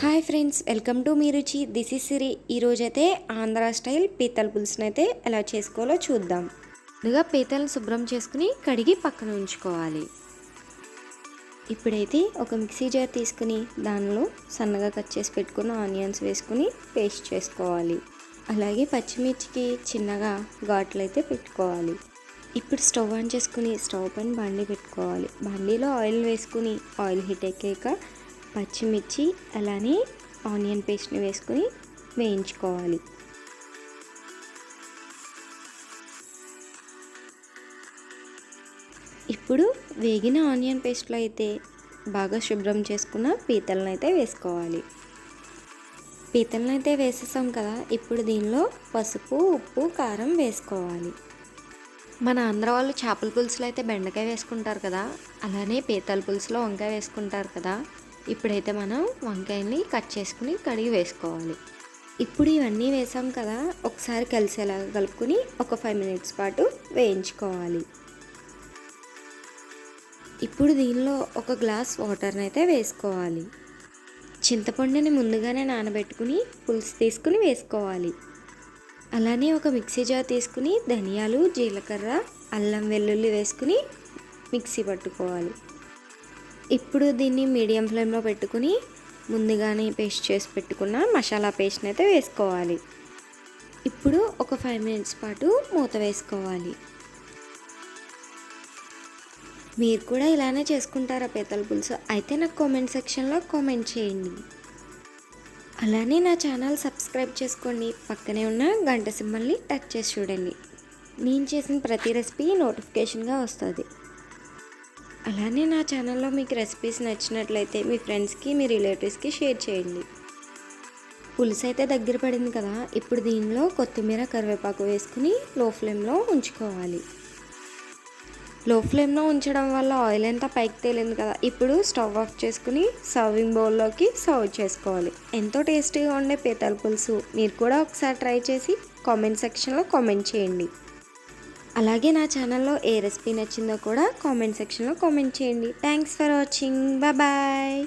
Hi friends welcome to మీ రుచి. This is సిరి ఈరోజైతే Andhra style పీతల పులుసుని అయితే ఎలా చేసుకోవాలో చూద్దాం. ముందుగా పీతలను శుభ్రం చేసుకుని కడిగి పక్కన ఉంచుకోవాలి. ఇప్పుడైతే ఒక మిక్సీ జార్ తీసుకుని దానిలో సన్నగా కట్ చేసి పెట్టుకున్న ఆనియన్స్ వేసుకుని పేస్ట్ చేసుకోవాలి. అలాగే పచ్చిమిర్చికి చిన్నగా ఘాట్లు అయితే పెట్టుకోవాలి. ఇప్పుడు స్టవ్ ఆన్ చేసుకుని స్టవ్ పైన బండి పెట్టుకోవాలి. బండిలో ఆయిల్ వేసుకుని ఆయిల్ హీట్ ఎక్కాక పచ్చిమిర్చి అలానే ఆనియన్ పేస్ట్ని వేసుకుని వేయించుకోవాలి. ఇప్పుడు వేగిన ఆనియన్ పేస్ట్లో అయితే బాగా శుభ్రం చేసుకున్న పీతలను అయితే వేసుకోవాలి. పీతలను అయితే వేసేసాం కదా ఇప్పుడు దీనిలో పసుపు ఉప్పు కారం వేసుకోవాలి. మన ఆంధ్ర వాళ్ళు చేపల పులుసులో అయితే బెండకాయ వేసుకుంటారు కదా అలానే పీతల పులుసులో వంకాయ వేసుకుంటారు కదా ఇప్పుడైతే మనం వంకాయని కట్ చేసుకుని కడిగి వేసుకోవాలి. ఇప్పుడు ఇవన్నీ వేసాం కదా ఒకసారి కలిసేలాగా కలుపుకొని ఒక ఫైవ్ మినిట్స్ పాటు వేయించుకోవాలి. ఇప్పుడు దీనిలో ఒక గ్లాస్ వాటర్ని అయితే వేసుకోవాలి. చింతపండుని ముందుగానే నానబెట్టుకుని పులుసు తీసుకుని వేసుకోవాలి. అలానే ఒక మిక్సీ జార్ తీసుకుని ధనియాలు జీలకర్ర అల్లం వెల్లుల్లి వేసుకుని మిక్సీ పట్టుకోవాలి. ఇప్పుడు దీన్ని మీడియం ఫ్లేమ్లో పెట్టుకుని ముందుగానే పేస్ట్ చేసి పెట్టుకున్న మసాలా పేస్ట్ని అయితే వేసుకోవాలి. ఇప్పుడు ఒక ఫైవ్ మినిట్స్ పాటు మూత వేసుకోవాలి. మీరు కూడా ఇలానే చేసుకుంటారా పీతల పులుసు? అయితే నాకు కామెంట్ సెక్షన్లో కామెంట్ చేయండి. అలానే నా ఛానల్ సబ్స్క్రైబ్ చేసుకోండి. పక్కనే ఉన్న గంట సింబల్ని టచ్ చేసి చూడండి. నేను చేసిన ప్రతి రెసిపీ నోటిఫికేషన్గా వస్తుంది. అలానే నా ఛానల్లో మీకు రెసిపీస్ నచ్చినట్లయితే మీ ఫ్రెండ్స్కి మీ రిలేటివ్స్కి షేర్ చేయండి. పులుసు అయితే దగ్గర పడింది కదా ఇప్పుడు దీనిలో కొత్తిమీర కరివేపాకు వేసుకుని లో ఫ్లేమ్లో ఉంచుకోవాలి. లో ఫ్లేమ్లో ఉంచడం వల్ల ఆయిల్ అంతా పైకి తేలింది కదా ఇప్పుడు స్టవ్ ఆఫ్ చేసుకుని సర్వింగ్ బౌల్లోకి సర్వ్ చేసుకోవాలి. ఎంతో టేస్టీగా ఉండే పీతల పులుసు మీరు కూడా ఒకసారి ట్రై చేసి కామెంట్ సెక్షన్లో కామెంట్ చేయండి. అలాగే నా ఛానల్లో ఏ రెసిపీ నచ్చిందో కూడా కామెంట్ సెక్షన్లో కామెంట్ చేయండి. Thanks for watching bye